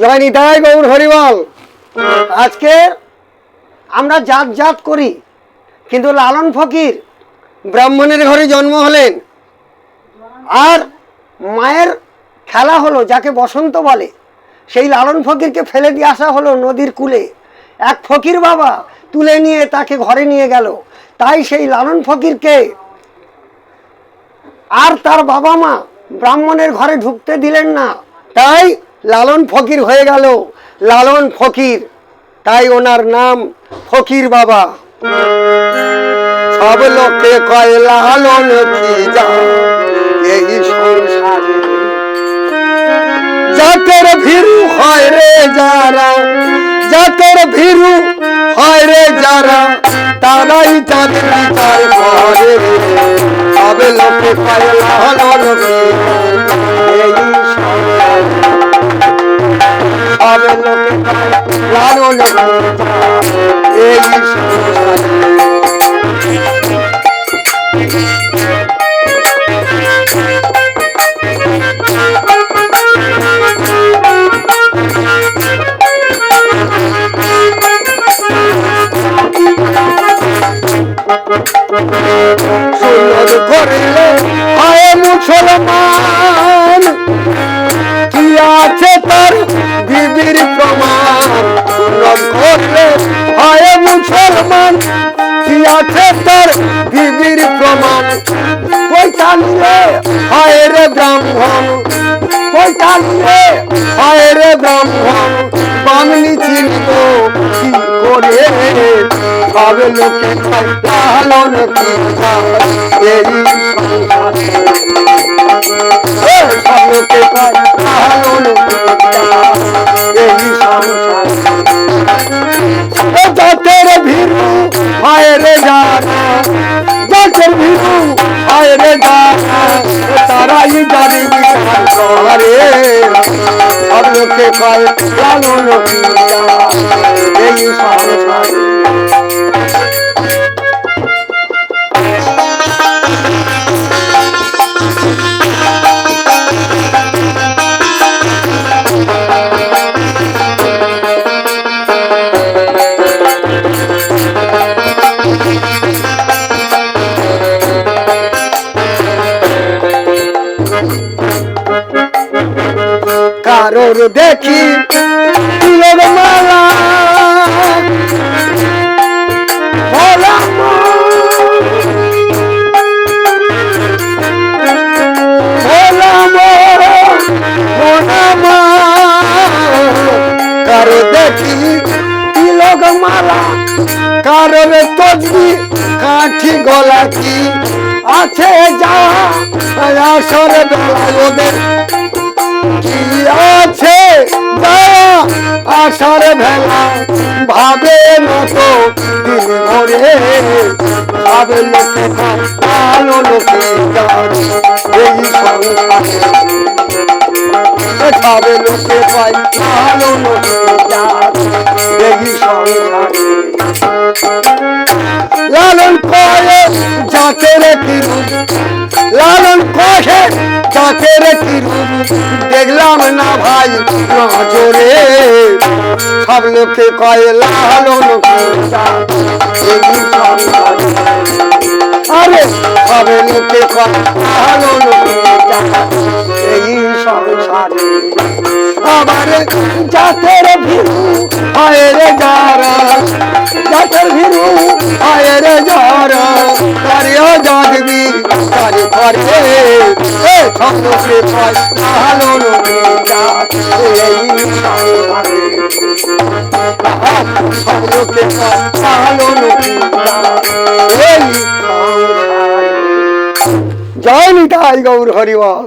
জয় নিতাই গৌর হরিবল। আজকে আমরা জাত জাত করি, কিন্তু লালন ফকির ব্রাহ্মণের ঘরে জন্ম হলেন। আর মায়ের খেলা হলো, যাকে বসন্ত বলে, সেই লালন ফকিরকে ফেলে দিয়ে আসা হলো নদীর কূলে। এক ফকির বাবা তুলে নিয়ে তাকে ঘরে নিয়ে গেল। তাই সেই লালন ফকিরকে আর তার বাবা মা ব্রাহ্মণের ঘরে ঢুকতে দিলেন না। তাই লালন ফকির হয়ে গেল লালন ফকির, তাই ওনার নাম ফকির বাবা সব লোকে কয়, লালন এই সংসারে জাতের ভীরু হয় রে যারা জাতের ভীরু হয় রে যারা, তারাই তাদের বিচার করে। সবে লোকে পায় লালন এই। সবে লোকে পায় এই সুন্দর করিলে হয় মুসলমান। মুসলমান কি আছে তার বিবির প্রমাণ? পৈতালিয়ে হয় রে ব্রাহ্মণ পৈতালিয়ে হয় রে ব্রাহ্মণ বামনি চিনব কি করে? সবে লোকে খায় কি এই সংসারে। রে তারাই জানি করে সব লোকে কয় লালন কি এই সংসারে কারোর দেখি তিলক মালা। কারও দেখি কাঠি গলা কি আছে যা আসর বেলায় ওদের আশার ভেলা ভাবে মতো ভরে। ভাবে লোকে ভালো লোকে এই সংসারে ভাবে লোকে পাই ভালো লোকে এই সংসারে লালন কয়ে জাতের কিরু লালন কহে জাতের কিরু দেখলাম না ভাই নজরে। সব লোকে কয়ে সংসারে। আরে, সব লোকে কয় লালন কি এই সংসারে আবার জাতের ভিড়ু হয় রে জাতের ভিড়ু হয় রে যারা জাগবি কারি করে এ ছন্দকে পায় ভালো জাত এই পায় ভালো জয় নিতাই গৌর হরিবল।